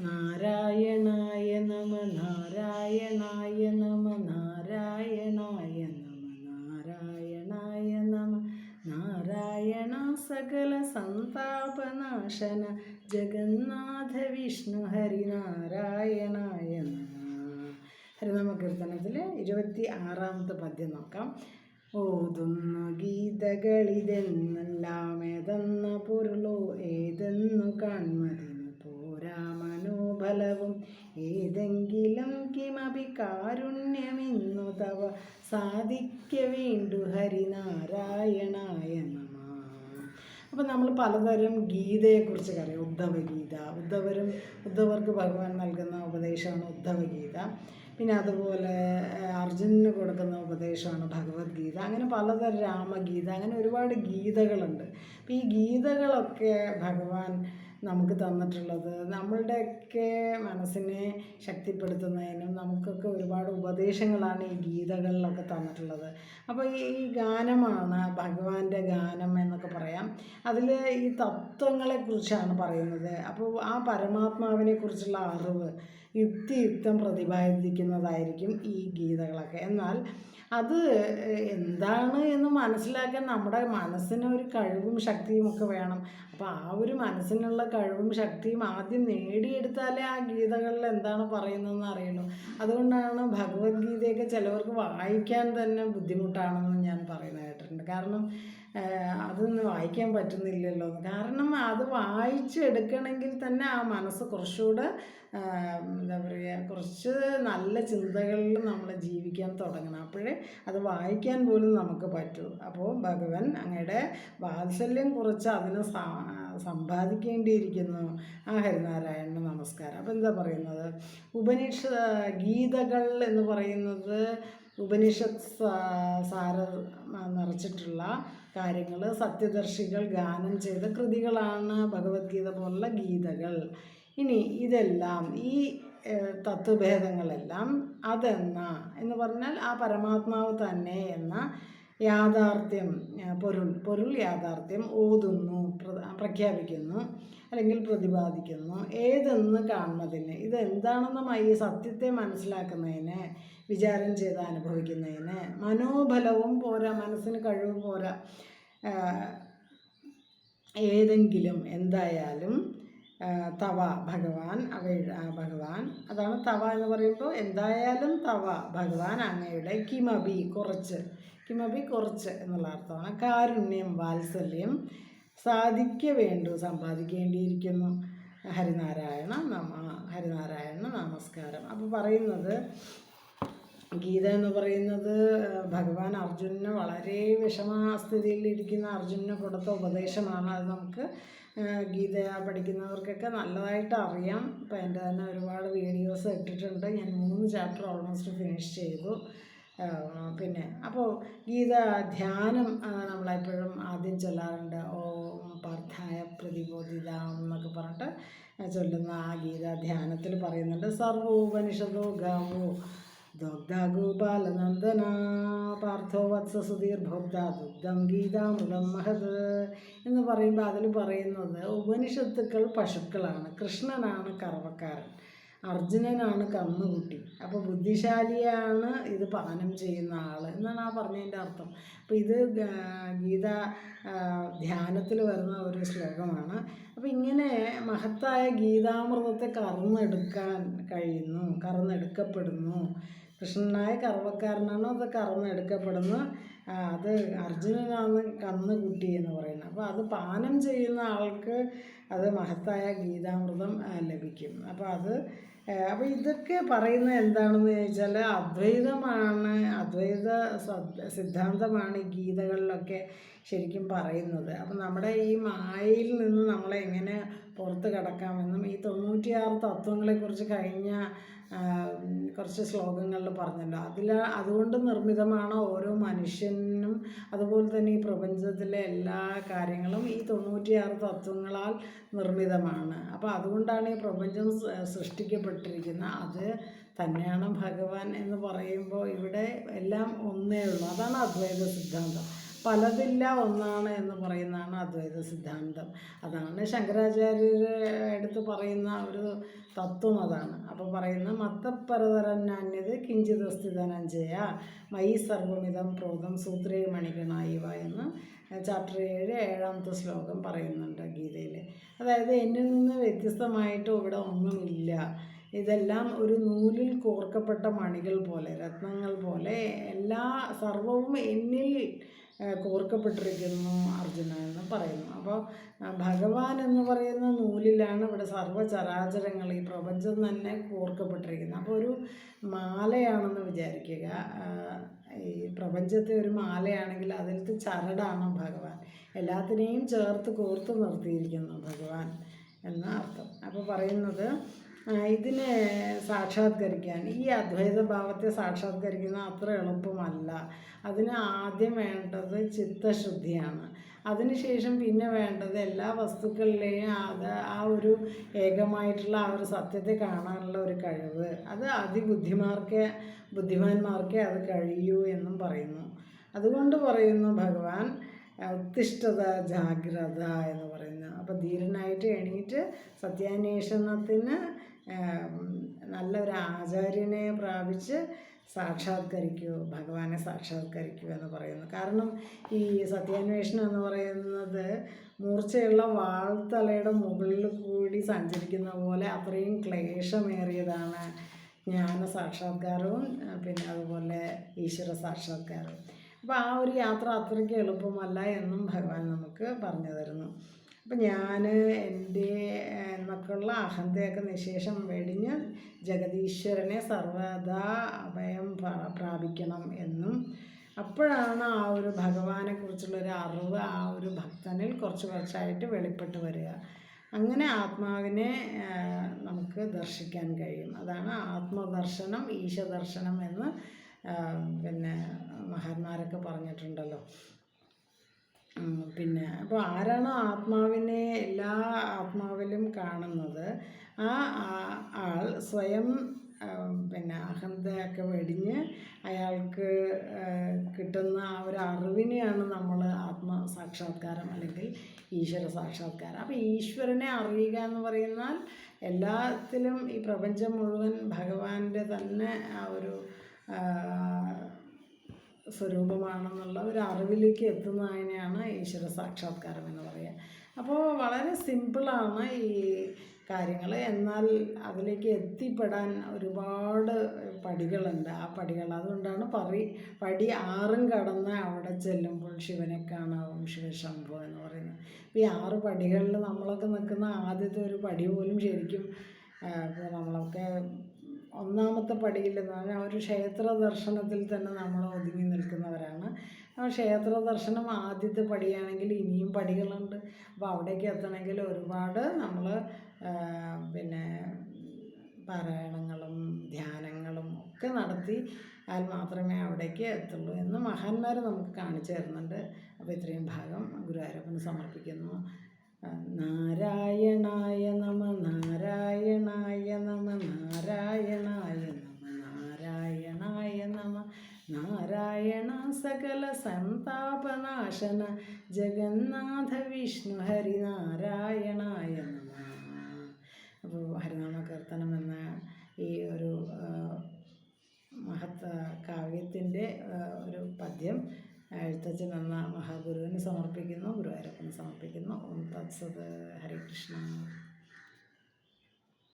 നാരായണായ നമ നാരായണായ നമ നാരായണായ നമ നാരായണായ നമ. നാരായണ സകല സന്താപനാശന ജഗന്നാഥ വിഷ്ണു ഹരിനാരായണായ നമ. ഹരിനാമ കീർത്തനത്തിലെ ഇരുപത്തി ആറാമത്തെ പദ്യം നോക്കാം. ഓതുന്നു ഗീതകളിതെന്നെല്ലാം ഏതെന്ന പൊരുളോ ഏതെന്നു കാൺമതി. മനോബലവും ഏതെങ്കിലും കിമപി കാരുണ്യമിന്നു തവ സാധിക്ക വേണ്ടു ഹരിനാരായണായ നമ. അപ്പം നമ്മൾ പലതരം ഗീതയെക്കുറിച്ച് അറിയാം ഉദ്ധവഗീത ഉദ്ധവരും ഉദ്ധവർക്ക് ഭഗവാൻ നൽകുന്ന ഉപദേശമാണ് ഉദ്ധവഗീത. പിന്നെ അതുപോലെ അർജുനന് കൊടുക്കുന്ന ഉപദേശമാണ് ഭഗവത്ഗീത. അങ്ങനെ പലതരം രാമഗീത അങ്ങനെ ഒരുപാട് ഗീതകളുണ്ട്. അപ്പം ഈ ഗീതകളൊക്കെ ഭഗവാൻ നമുക്ക് തന്നിട്ടുള്ളത്. നമ്മളുടെയൊക്കെ മനസ്സിനെ ശക്തിപ്പെടുത്തുന്നതിനും നമുക്കൊക്കെ ഒരുപാട് ഉപദേശങ്ങളാണ് ഈ ഗീതകളിലൊക്കെ തന്നിട്ടുള്ളത്. അപ്പോൾ ഈ ഗാനമാണ് ഭഗവാന്റെ ഗാനം എന്നൊക്കെ പറയാം. അതിൽ ഈ തത്വങ്ങളെക്കുറിച്ചാണ് പറയുന്നത്. അപ്പോൾ ആ പരമാത്മാവിനെ കുറിച്ചുള്ള അറിവ് യുക്തിയുക്തം പ്രതിപാദിക്കുന്നതായിരിക്കും ഈ ഗീതകളൊക്കെ. എന്നാൽ അത് എന്താണ് എന്ന് മനസ്സിലാക്കാൻ നമ്മുടെ മനസ്സിന് ഒരു കഴിവും ശക്തിയും ഒക്കെ വേണം. അപ്പോൾ ആ ഒരു മനസ്സിനുള്ള കഴിവും ശക്തിയും ആദ്യം നേടിയെടുത്താലേ ആ ഗീതകളിൽ എന്താണ് പറയുന്നതെന്ന് അറിയുള്ളൂ. അതുകൊണ്ടാണ് ഭഗവത്ഗീതയൊക്കെ ചിലവർക്ക് വായിക്കാൻ തന്നെ ബുദ്ധിമുട്ടാണെന്ന് ഞാൻ പറയുന്നത് കേട്ടിട്ടുണ്ട്. കാരണം അതൊന്നും വായിക്കാൻ പറ്റുന്നില്ലല്ലോ. കാരണം അത് വായിച്ചെടുക്കണമെങ്കിൽ തന്നെ ആ മനസ്സ് കുറച്ചുകൂടെ എന്താ പറയുക കുറച്ച് നല്ല ചിന്തകളിൽ നമ്മൾ ജീവിക്കാൻ തുടങ്ങണം. അപ്പോഴേ അത് വായിക്കാൻ പോലും നമുക്ക് പറ്റൂ. അപ്പോൾ ഭഗവൻ അങ്ങയുടെ വാത്സല്യം കുറച്ച് അതിനെ സമ്പാദിക്കേണ്ടിയിരിക്കുന്നു. ആ ഹരിനാരായണന് നമസ്കാരം. അപ്പോൾ എന്താ പറയുന്നത്? ഉപനിഷ ഗീതകൾ എന്ന് പറയുന്നത് ഉപനിഷത്ത് സാ- സാര നിറച്ചിട്ടുള്ള കാര്യങ്ങൾ സത്യദർശികൾ ഗാനം ചെയ്ത കൃതികളാണ് ഭഗവത്ഗീത പോലുള്ള ഗീതകൾ. ഇനി ഇതെല്ലാം ഈ തത്വഭേദങ്ങളെല്ലാം അതെന്ന എന്ന് പറഞ്ഞാൽ ആ പരമാത്മാവ് തന്നെ എന്ന യാഥാർത്ഥ്യം പൊരുൾ പൊരുൾ യാഥാർത്ഥ്യം ഓതുന്നു പ്ര- പ്രഖ്യാപിക്കുന്നു അല്ലെങ്കിൽ പ്രതിപാദിക്കുന്നു. ഏതെന്ന് കാണുന്നതിന് ഇത് എന്താണെന്ന് ഈ സത്യത്തെ മനസ്സിലാക്കുന്നതിന് വിചാരം ചെയ്ത് അനുഭവിക്കുന്നതിന് മനോബലവും പോരാ മനസ്സിന് കഴിവ് പോരാ ഏതെങ്കിലും എന്തായാലും തവ ഭഗവാൻ അവ ഭഗവാൻ അതാണ് തവ എന്ന് പറയുമ്പോൾ എന്തായാലും തവ ഭഗവാൻ അങ്ങയുടെ കിമബി കുറച്ച് കിമബി കുറച്ച് എന്നുള്ള അർത്ഥമാണ്. കാരുണ്യം വാത്സല്യം സാധിക്ക വേണ്ടു സമ്പാദിക്കേണ്ടിയിരിക്കുന്നു. ഹരിനാരായണ നമ ഹരിനാരായണ നമസ്കാരം. അപ്പോൾ പറയുന്നത് ഗീത എന്ന് പറയുന്നത് ഭഗവാൻ അർജുനന് വളരെ വിഷമസ്ഥിതിയിൽ ഇരിക്കുന്ന അർജുനന് കൊടുത്ത ഉപദേശമാണ്. അത് നമുക്ക് ഗീത പഠിക്കുന്നവർക്കൊക്കെ നല്ലതായിട്ട് അറിയാം. അപ്പോൾ എന്റെ തന്നെ ഒരുപാട് വീഡിയോസ് ഇട്ടിട്ടുണ്ട്. ഞാൻ മൂന്ന് ചാപ്റ്റർ ഓൾമോസ്റ്റ് ഫിനിഷ് ചെയ്തു. പിന്നെ അപ്പോൾ ഗീത ധ്യാനം നമ്മളെപ്പോഴും ആദ്യം ചൊല്ലാറുണ്ട്. ഓം പാർത്ഥായ പ്രതിബോധിത എന്നൊക്കെ പറഞ്ഞിട്ട് ചൊല്ലുന്ന ആ ഗീത ധ്യാനത്തിൽ പറയുന്നുണ്ട്. സർവോപനിഷദോ ഗാവോ ദുഗ്ധഗോപാലനന്ദന പാർത്ഥോ വത്സ സുധീർ ഭോക്ത ദുഗ്ധം ഗീതാമൃതം മഹത് എന്ന് പറയുമ്പോൾ അതിൽ പറയുന്നത് ഉപനിഷത്തുക്കൾ പശുക്കളാണ്. കൃഷ്ണനാണ് കറവക്കാരൻ അർജുനനാണ് കന്നുകുട്ടി. അപ്പോൾ ബുദ്ധിശാലിയാണ് ഇത് പാനം ചെയ്യുന്ന ആൾ എന്നാണ് ആ പറഞ്ഞതിന്റെ അർത്ഥം. അപ്പോൾ ഇത് ഗീത ധ്യാനത്തിൽ വരുന്ന ഒരു ശ്ലോകമാണ്. അപ്പോൾ ഇങ്ങനെ മഹത്തായ ഗീതാമൃതത്തെ കറന്നെടുക്കാൻ കഴിയുന്നു കറന്നെടുക്കപ്പെടുന്നു കൃഷ്ണനായ കർമ്മക്കാരനാണ് അത് കർമ്മം ആ, അത് അർജുനനാണ് കന്നുകുട്ടി എന്ന് പറയുന്നത്. അപ്പോൾ അത് പാനം ചെയ്യുന്ന ആൾക്ക് അത് മഹത്തായ ഗീതാമൃതം ലഭിക്കും. അപ്പോൾ അത് അപ്പോൾ ഇതൊക്കെ പറയുന്നത് എന്താണെന്ന് ചോദിച്ചാൽ അദ്വൈതമാണ് അദ്വൈത സദ് സിദ്ധാന്തമാണ് ഈ ഗീതകളിലൊക്കെ ശരിക്കും പറയുന്നത്. അപ്പം നമ്മുടെ ഈ മായയിൽ നിന്ന് നമ്മളെ എങ്ങനെ പുറത്ത് കടക്കാമെന്നും ഈ തൊണ്ണൂറ്റിയാറ് തത്വങ്ങളെക്കുറിച്ച് കഴിഞ്ഞ കുറച്ച് ശ്ലോകങ്ങളിൽ പറഞ്ഞല്ലോ. അതിൽ അതുകൊണ്ട് നിർമ്മിതമാണ് ഓരോ മനുഷ്യനും അതുപോലെ തന്നെ ഈ പ്രപഞ്ചത്തിലെ എല്ലാ കാര്യങ്ങളും ഈ തൊണ്ണൂറ്റിയാറ് തത്വങ്ങളാൽ നിർമ്മിതമാണ്. അപ്പോൾ അതുകൊണ്ടാണ് ഈ പ്രപഞ്ചം സൃഷ്ടിക്കപ്പെട്ടിരിക്കുന്ന. സൃഷ്ടിക്കപ്പെട്ടിരിക്കുന്നത് അത് തന്നെയാണ് ഭഗവാൻ എന്ന് പറയുമ്പോൾ ഇവിടെ എല്ലാം ഒന്നേ ഉള്ളൂ. അതാണ് അദ്വൈത സിദ്ധാന്തം. പലതില്ല ഒന്നാണ് എന്ന് പറയുന്നതാണ് അദ്വൈത സിദ്ധാന്തം. അതാണ് ശങ്കരാചാര്യർ എടുത്ത് പറയുന്ന ഒരു തത്വം അതാണ്. അപ്പോൾ പറയുന്ന മത്തപ്പരതരന്യത് കിഞ്ചിത് സ്ഥിതനഞ്ജയ മൈ സർവമിതം പ്രോതം സൂത്രേ മണികണായിവ എന്ന് ചാപ്റ്റർ ഏഴ് ഏഴാമത്തെ ശ്ലോകം പറയുന്നുണ്ട് ഗീതയിൽ അതായത് എന്നിൽ നിന്ന് വ്യത്യസ്തമായിട്ട് ഇവിടെ ഒന്നുമില്ല. ഇതെല്ലാം ഒരു നൂലിൽ കോർക്കപ്പെട്ട മണികൾ പോലെ രത്നങ്ങൾ പോലെ എല്ലാ സർവവും എന്നിൽ കോർക്കപ്പെട്ടിരിക്കുന്നു അർജുന എന്ന് പറയുന്നു. അപ്പോൾ ഭഗവാൻ എന്ന് പറയുന്ന നൂലിലാണ് ഇവിടെ സർവചരാചരങ്ങൾ ഈ പ്രപഞ്ചം തന്നെ കോർക്കപ്പെട്ടിരിക്കുന്നത്. അപ്പോൾ ഒരു മാലയാണെന്ന് വിചാരിക്കുക. ഈ പ്രപഞ്ചത്തെ ഒരു മാലയാണെങ്കിൽ അതിലത്തെ ചരടാണ് ഭഗവാൻ. എല്ലാത്തിനെയും ചേർത്ത് കോർത്ത് നിർത്തിയിരിക്കുന്നു ഭഗവാൻ എന്ന അർത്ഥം. അപ്പോൾ പറയുന്നത് ഇതിനെ സാക്ഷാത്കരിക്കാൻ ഈ അദ്വൈത ഭാവത്തെ സാക്ഷാത്കരിക്കുന്ന അത്ര എളുപ്പമല്ല. അതിന് ആദ്യം വേണ്ടത് ചിത്തശുദ്ധിയാണ്. അതിനുശേഷം പിന്നെ വേണ്ടത് എല്ലാ വസ്തുക്കളിലെയും അത് ആ ഒരു ഏകമായിട്ടുള്ള ആ ഒരു സത്യത്തെ കാണാനുള്ള ഒരു കഴിവ്. അത് അതിബുദ്ധിമാർക്കേ ബുദ്ധിമാന്മാർക്കേ അത് കഴിയൂ എന്നും പറയുന്നു. അതുകൊണ്ട് പറയുന്നു ഭഗവാൻ ഉത്തിഷ്ഠത ജാഗ്രത എന്ന് പറയുന്നു. അപ്പോൾ ധീരനായിട്ട് എണീറ്റ് സത്യാന്വേഷണത്തിന് നല്ലൊരു ആചാര്യനെ പ്രാപിച്ച് സാക്ഷാത്കരിക്കൂ ഭഗവാനെ സാക്ഷാത്കരിക്കൂ എന്ന് പറയുന്നു. കാരണം ഈ സത്യാന്വേഷണം എന്ന് പറയുന്നത് മൂർച്ചയുള്ള വാൾത്തലയുടെ മുകളിൽ കൂടി സഞ്ചരിക്കുന്ന പോലെ അത്രയും ക്ലേശമേറിയതാണ് ജ്ഞാന സാക്ഷാത്കാരവും പിന്നെ അതുപോലെ ഈശ്വര സാക്ഷാത്കാരവും. അപ്പോൾ ആ ഒരു യാത്ര അത്രയ്ക്ക് എളുപ്പമല്ല എന്നും ഭഗവാൻ നമുക്ക് പറഞ്ഞു തരുന്നു. അപ്പം ഞാൻ എന്റെ എന്നൊക്കെയുള്ള അഹന്തയൊക്കെ നിശേഷം വെടിഞ്ഞ് ജഗതീശ്വരനെ സർവദാ അഭയം പ്ര- പ്രാപിക്കണം എന്നും അപ്പോഴാണ് ആ ഒരു ഭഗവാനെ കുറിച്ചുള്ളൊരു അറിവ് ആ ഒരു ഭക്തനിൽ കുറച്ച് കുറച്ചായിട്ട് വെളിപ്പെട്ട് വരിക. അങ്ങനെ ആത്മാവിനെ നമുക്ക് ദർശിക്കാൻ കഴിയും. അതാണ് ആത്മദർശനം ഈശദർശനം എന്ന് പിന്നെ മഹാന്മാരൊക്കെ പറഞ്ഞിട്ടുണ്ടല്ലോ. പിന്നെ അപ്പോൾ ആരാണ് ആത്മാവിനെ എല്ലാ ആത്മാവിലും കാണുന്നത് ആ ആൾ സ്വയം പിന്നെ അഹന്തയൊക്കെ വെടിഞ്ഞ് അയാൾക്ക് കിട്ടുന്ന ആ ഒരു അറിവിനെയാണ് നമ്മൾ ആത്മ സാക്ഷാത്കാരം അല്ലെങ്കിൽ ഈശ്വര സാക്ഷാത്കാരം. അപ്പോൾ ഈശ്വരനെ അറിയുക എന്ന് പറയുന്നാൽ എല്ലാത്തിലും ഈ പ്രപഞ്ചം മുഴുവൻ ഭഗവാന്റെ തന്നെ ആ ഒരു സ്വരൂപമാണെന്നുള്ള ഒരു അറിവിലേക്ക് എത്തുന്നതിനെയാണ് ഈശ്വര സാക്ഷാത്കാരം എന്ന് പറയുക. അപ്പോൾ വളരെ സിമ്പിളാണ് ഈ കാര്യങ്ങൾ. എന്നാൽ അതിലേക്ക് എത്തിപ്പെടാൻ ഒരുപാട് പടികളുണ്ട്. ആ പടികൾ അതുകൊണ്ടാണ് പറി പടി ആറും കടന്ന് അവിടെ ചെല്ലുമ്പോൾ ശിവനെ കാണാവും ശിവശംഭു എന്ന് പറയുന്നത്. അപ്പോൾ ഈ ആറ് പടികളിൽ നമ്മളൊക്കെ നിൽക്കുന്ന ആദ്യത്തെ ഒരു പടി പോലും ശരിക്കും നമ്മളൊക്കെ ഒന്നാമത്തെ പടിയിൽ എന്ന് പറഞ്ഞാൽ ഒരു ക്ഷേത്ര ദർശനത്തിൽ തന്നെ നമ്മൾ ഒതുങ്ങി നിൽക്കുന്നവരാണ്. ആ ക്ഷേത്ര ദർശനം ആദ്യത്തെ പടിയാണെങ്കിൽ ഇനിയും പടികളുണ്ട്. അപ്പോൾ അവിടേക്ക് എത്തണമെങ്കിൽ ഒരുപാട് നമ്മൾ പിന്നെ പാരായണങ്ങളും ധ്യാനങ്ങളും ഒക്കെ നടത്തി അത് മാത്രമേ അവിടേക്ക് എത്തുള്ളൂ എന്ന് മഹാന്മാർ നമുക്ക് കാണിച്ചു തരുന്നുണ്ട്. അപ്പോൾ ഇത്രയും ഭാഗം ഗുരുവായൂരപ്പന് സമർപ്പിക്കുന്നു. സകല സന്താപനാശന ജഗന്നാഥ വിഷ്ണു ഹരിനാരായണായ നമ. അപ്പോൾ ഹരിനാമ കീർത്തനം എന്ന ഈ ഒരു മഹത്ത കാവ്യത്തിന്റെ ഒരു പദ്യം എഴുത്തച്ഛൻ എന്ന മഹാഗുരുവിന് സമർപ്പിക്കുന്നു ഗുരുവായൂരപ്പന് സമർപ്പിക്കുന്നു. ഓം തത്സത് ഹരികൃഷ്ണ